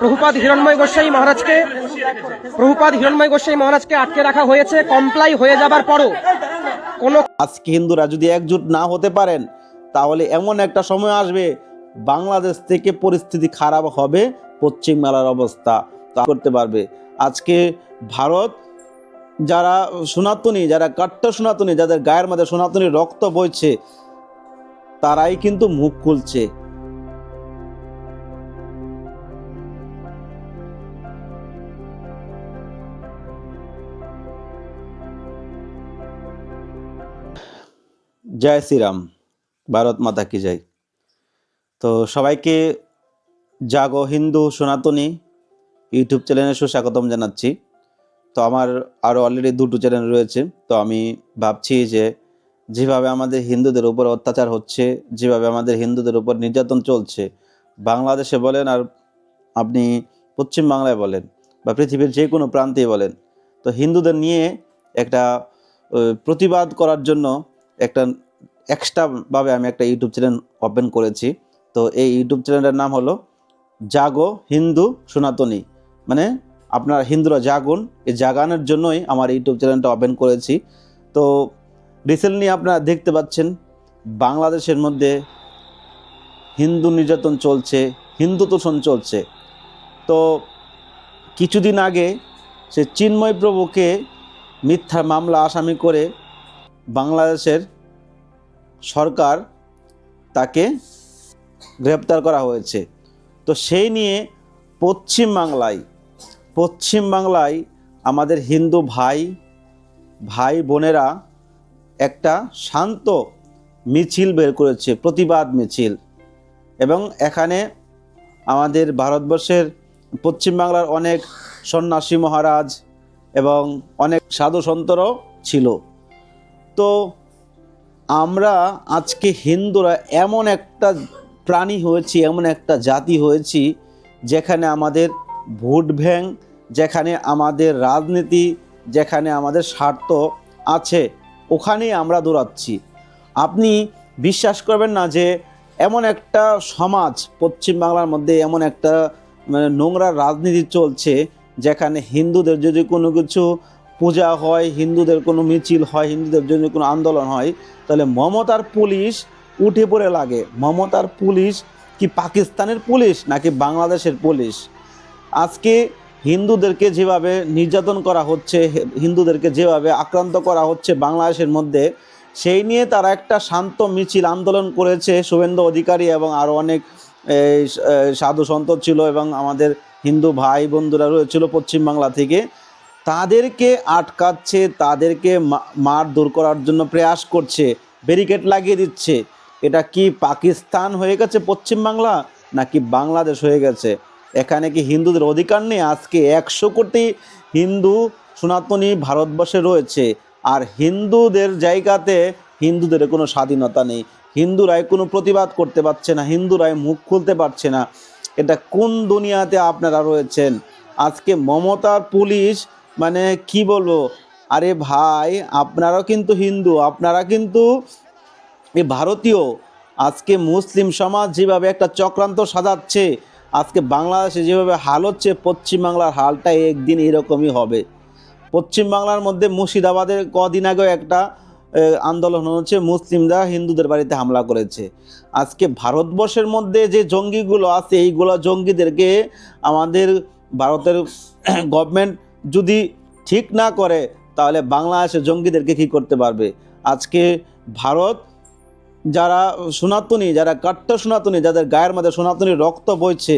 প্রভুপাদ হিরণময় গোস্বাই মহারাজকে, প্রভুপাদ হিরণময় গোস্বাই মহারাজকে আটকে রাখা হয়েছে কমপ্লাই হয়ে যাবার পরও। কোনো আজকে হিন্দুরা যদি একজুট না হতে পারেন, তাহলে এমন একটা সময় আসবে, বাংলাদেশ থেকে পরিস্থিতি খারাপ হবে, পশ্চিম বাংলার অবস্থা। তা করতে পারবে। আজকে ভারত যারা সনাতনী, যারা কাট্ট সনাতনী, যাদের গায়ের মধ্যে সনাতনী রক্ত বইছে, তারাই কিন্তু মুখ খুলছে। জয় শ্রীরাম, ভারত মাতা কি জয়। তো সবাইকে জাগো হিন্দু সনাতনী ইউটিউব চ্যানেলে সুস্বাগতম জানাচ্ছি। তো আমার আরও অলরেডি দুটো চ্যানেল রয়েছে। তো আমি ভাবছি যে যেভাবে আমাদের হিন্দুদের উপর অত্যাচার হচ্ছে, যেভাবে আমাদের হিন্দুদের উপর নির্যাতন চলছে, বাংলাদেশে বলেন আর আপনি পশ্চিম বাংলায় বলেন বা পৃথিবীর যে কোনো প্রান্তেই বলেন, তো হিন্দুদের নিয়ে একটা প্রতিবাদ করার জন্য একটা এক্সট্রাভাবে আমি একটা ইউটিউব চ্যানেল ওপেন করেছি। তো এই ইউটিউব চ্যানেলের নাম হলো জাগো হিন্দু সনাতনী। মানে আপনার হিন্দুরা জাগুন। এই জাগানোর জন্যই আমার ইউটিউব চ্যানেলটা ওপেন করেছি। তো রিসেন্টলি আপনারা দেখতে পাচ্ছেন, বাংলাদেশের মধ্যে হিন্দু নির্যাতন চলছে, হিন্দু তোষণ চলছে। তো কিছুদিন আগে সে চিন্ময় প্রভুকে মিথ্যা মামলা আসামি করে বাংলাদেশের সরকার তাকে গ্রেপ্তার করা হয়েছে। তো সেই নিয়ে পশ্চিম বাংলায় পশ্চিম বাংলায় আমাদের হিন্দু ভাই ভাই বোনেরা একটা শান্ত মিছিল বের করেছে, প্রতিবাদ মিছিল। এবং এখানে আমাদের ভারতবর্ষের পশ্চিমবাংলার অনেক সন্ন্যাসী মহারাজ এবং অনেক সাধু সন্তরও ছিল। তো আমরা আজকে হিন্দুরা এমন একটা প্রাণী হয়েছি, এমন একটা জাতি হয়েছি, যেখানে আমাদের ভোট ব্যাংক যেখানে আমাদের রাজনীতি, যেখানে আমাদের স্বার্থ আছে, ওখানেই আমরা দৌড়াচ্ছি। আপনি বিশ্বাস করবেন না যে এমন একটা সমাজ পশ্চিম বাংলার মধ্যে এমন একটা মানে নোংরা রাজনীতি চলছে, যেখানে হিন্দুদের যদি কোনো কিছু পূজা হয়, হিন্দুদের কোনো মিছিল হয়, হিন্দুদের জন্য কোনো আন্দোলন হয়, তাহলে মমতার পুলিশ উঠে পড়ে লাগে। মমতার পুলিশ কি পাকিস্তানের পুলিশ নাকি বাংলাদেশের পুলিশ? আজকে হিন্দুদেরকে যেভাবে নির্যাতন করা হচ্ছে হিন্দুদেরকে যেভাবে আক্রান্ত করা হচ্ছে বাংলাদেশের মধ্যে, সেই নিয়ে তারা একটা শান্ত মিছিল আন্দোলন করেছে শুভেন্দু অধিকারী এবং আরও অনেক সাধু সন্ত ছিল এবং আমাদের হিন্দু ভাই বন্ধুরা রয়েছিল পশ্চিমবাংলা থেকে। তাদেরকে আটকাচ্ছে, তাদেরকে মার দূর করার জন্য প্রয়াস করছে, ব্যারিকেড লাগিয়ে দিচ্ছে। এটা কি পাকিস্তান হয়ে গেছে পশ্চিমবাংলা নাকি বাংলাদেশ হয়ে গেছে? এখানে কি হিন্দুদের অধিকার নেই? আজকে একশো কোটি হিন্দু সনাতনী ভারতবর্ষে রয়েছে। আর হিন্দুদের জায়গাতে হিন্দুদের কোনো স্বাধীনতা নেই। হিন্দুরাই কোনো প্রতিবাদ করতে পারছে না, হিন্দুরাই মুখ খুলতে পারছে না। এটা কোন দুনিয়াতে আপনারা রয়েছেন? আজকে মমতার পুলিশ মানে কি বলব? আরে ভাই, আপনারাও কিন্তু হিন্দু, আপনারা কিন্তু এ ভারতীয়। আজকে মুসলিম সমাজ যেভাবে একটা চক্রান্ত সাজাচ্ছে আজকে বাংলাদেশে যেভাবে হাল হচ্ছে, পশ্চিমবাংলার হালটা একদিন এরকমই হবে। পশ্চিমবাংলার মধ্যে মুর্শিদাবাদের কদিন আগেও একটা আন্দোলন হচ্ছে, মুসলিমরা হিন্দুদের বাড়িতে হামলা করেছে। আজকে ভারতবর্ষের মধ্যে যে জঙ্গিগুলো আছে, এইগুলো জঙ্গিদেরকে আমাদের ভারতের গভর্নমেন্ট যদি ঠিক না করে, তাহলে বাংলাদেশের জঙ্গিদেরকে কী করতে পারবে? আজকে ভারত যারা সনাতনী, যারা কাট্ট সনাতনী, যাদের গায়ের মধ্যে সনাতনী রক্ত বইছে,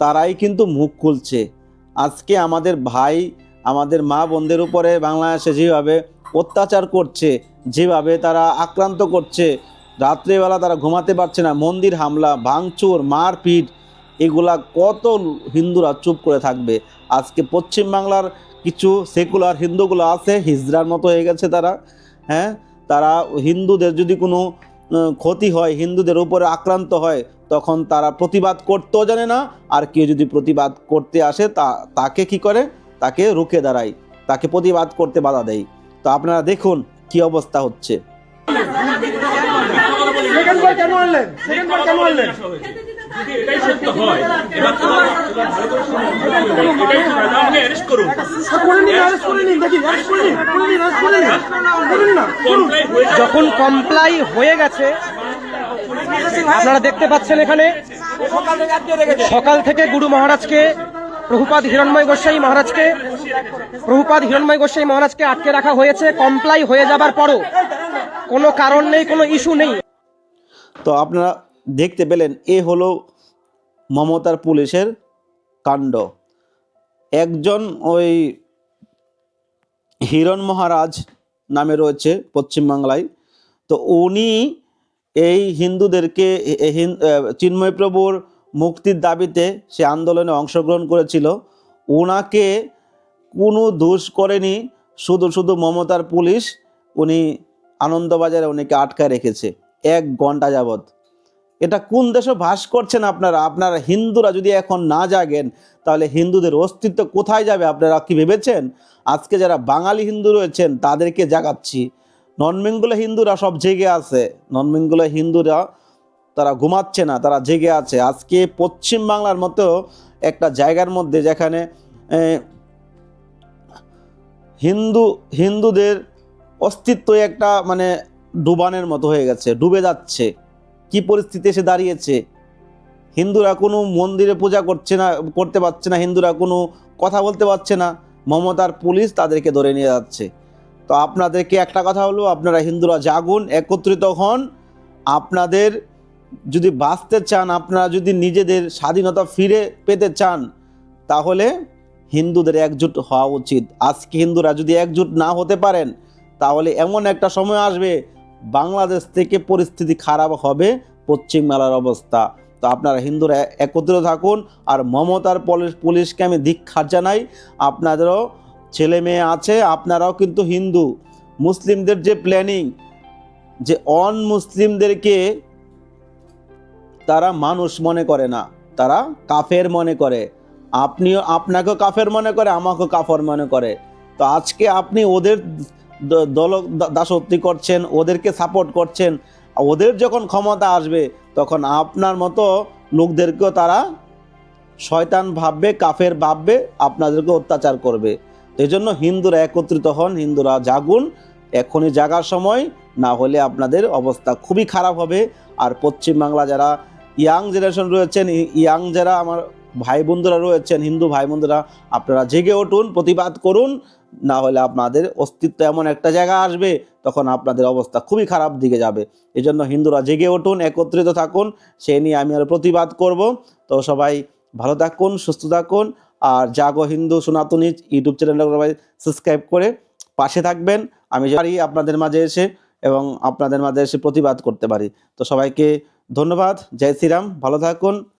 তারাই কিন্তু মুখ খুলছে। আজকে আমাদের ভাই, আমাদের মা বোনদের উপরে বাংলাদেশে যেভাবে অত্যাচার করছে, যেভাবে তারা আক্রান্ত করছে, রাত্রেবেলা তারা ঘুমাতে পারছে না, মন্দির হামলা, ভাঙচুর, মারপিট, এগুলা কত হিন্দুরা চুপ করে থাকবে। আজকে পশ্চিমবাংলার কিছু সেকুলার হিন্দুগুলো আছে, হিজড়ার মতো হয়ে গেছে তারা হ্যাঁ? তারা হিন্দুদের যদি কোনো ক্ষতি হয়, হিন্দুদের উপরে আক্রান্ত হয়, তখন তারা প্রতিবাদ করতেও জানে না। আর কেউ যদি প্রতিবাদ করতে আসে, তা, তাকে কি করে? তাকে রুখে দাঁড়ায়, তাকে প্রতিবাদ করতে বাধা দেয়। তো আপনারা দেখুন কি অবস্থা হচ্ছে। যদি এটাই সত্য হয়। এবার এটাই অ্যারেস্ট করুন। যখন কমপ্লাই হয়ে গেছে আপনারা দেখতে পাচ্ছেন এখানে সকাল থেকে গুরু মহারাজকে প্রভুপাদ হিরণময় গোস্বাই মহারাজকে প্রভুপাদ হিরণময় গোস্বাই মহারাজকে আটকে রাখা হয়েছে কমপ্লাই হয়ে যাবার পরও। কোনো কারণ নেই কোনো ইস্যু নেই। তো আপনারা দেখতে পেলেন, এ হলো মমতার পুলিশের কাণ্ড। একজন ওই হিরণ মহারাজ নামে রয়েছে পশ্চিমবাংলায়। তো উনি এই হিন্দুদেরকে চিন্ময় প্রভুর মুক্তির দাবিতে সে আন্দোলনে অংশগ্রহণ করেছিল। ওনাকে কোনো দোষ করেনি, শুধু শুধু মমতার পুলিশ উনি আনন্দবাজারে উনিকে আটকায় রেখেছে, এক ঘণ্টা যাবৎ। এটা কোন দেশে ভাস করছেন আপনারা? আপনারা হিন্দুরা যদি এখন না জাগেন, তাহলে হিন্দুদের অস্তিত্ব কোথায় যাবে আপনারা কি ভেবেছেন? আজকে যারা বাঙালি হিন্দু রয়েছেন, তাদেরকে জাগাচ্ছি। নন বেঙ্গলে হিন্দুরা সব জেগে আছে। নন বেঙ্গলে হিন্দুরা তারা ঘুমাচ্ছে না, তারা জেগে আছে। আজকে পশ্চিম বাংলার মতো একটা জায়গার মধ্যে যেখানে হিন্দু, হিন্দুদের অস্তিত্ব একটা মানে ডুবানের মতো হয়ে গেছে, ডুবে যাচ্ছে। কি পরিস্থিতি এসে দাঁড়িয়েছে? হিন্দুরা কোনো মন্দিরে পূজা করছে না, করতে পারছে না, হিন্দুরা কোনো কথা বলতে পারছে না। মমতার পুলিশ তাদেরকে ধরে নিয়ে যাচ্ছে। তো আপনাদেরকে একটা কথা হলো, আপনারা হিন্দুরা জাগুন, একত্রিত হন। আপনাদের যদি বাঁচতে চান, আপনারা যদি নিজেদের স্বাধীনতা ফিরে পেতে চান, তাহলে হিন্দুদের একজোট হওয়া উচিত। আজকে হিন্দুরা যদি একজোট না হতে পারেন, তাহলে এমন একটা সময় আসবে বাংলাদেশ থেকে পরিস্থিতি খারাপ হবে পশ্চিমবাংলার অবস্থা। তো আপনারা হিন্দুরা একত্রিত থাকুন, আর মমতার পুলিশ, পুলিশকে আমি ধিক্ষার জানাই, আপনাদেরও ছেলে মেয়ে আছে, আপনারাও কিন্তু হিন্দু। মুসলিমদের যে প্ল্যানিং যে অন মুসলিমদেরকে তারা মানুষ মনে করে না, তারা কাফের মনে করে। আপনিও আপনাকেও কাফের মনে করে, আমাকেও কাফর মনে করে। তো আজকে আপনি ওদের দল দাসত্বী করছেন, ওদেরকে সাপোর্ট করছেন, ওদের যখন ক্ষমতা আসবে, তখন আপনার মতো লোকদেরকেও তারা শয়তান ভাববে, কাফের ভাববে, আপনাদেরকে অত্যাচার করবে। এই জন্য হিন্দুরা একত্রিত হন, হিন্দুরা জাগুন, এখনই জাগার সময়, না হলে আপনাদের অবস্থা খুবই খারাপ হবে। আর পশ্চিমবাংলা যারা ইয়াং জেনারেশন রয়েছেন ইয়াং যারা আমার ভাই বন্ধুরা রয়েছেন, হিন্দু ভাই বন্ধুরা আপনারা জেগে উঠুন, প্রতিবাদ করুন না হলে আপনাদের অস্তিত্ব এমন একটা জায়গা আসবে, তখন আপনাদের অবস্থা খুবই খারাপ দিকে যাবে। এই জন্য হিন্দুরা জেগে উঠুন, একত্রিত থাকুন, সে নিয়ে আমি আর প্রতিবাদ করব। তো সবাই ভালো থাকুন, সুস্থ থাকুন, আর জাগো হিন্দু সনাতনী ইউটিউব চ্যানেলটা সবাই সাবস্ক্রাইব করে পাশে থাকবেন। আমি পারি আপনাদের মাঝে এসে এবং আপনাদের মাঝে এসে প্রতিবাদ করতে পারি। তো সবাইকে ধন্যবাদ, জয় শ্রীরাম, ভালো থাকুন।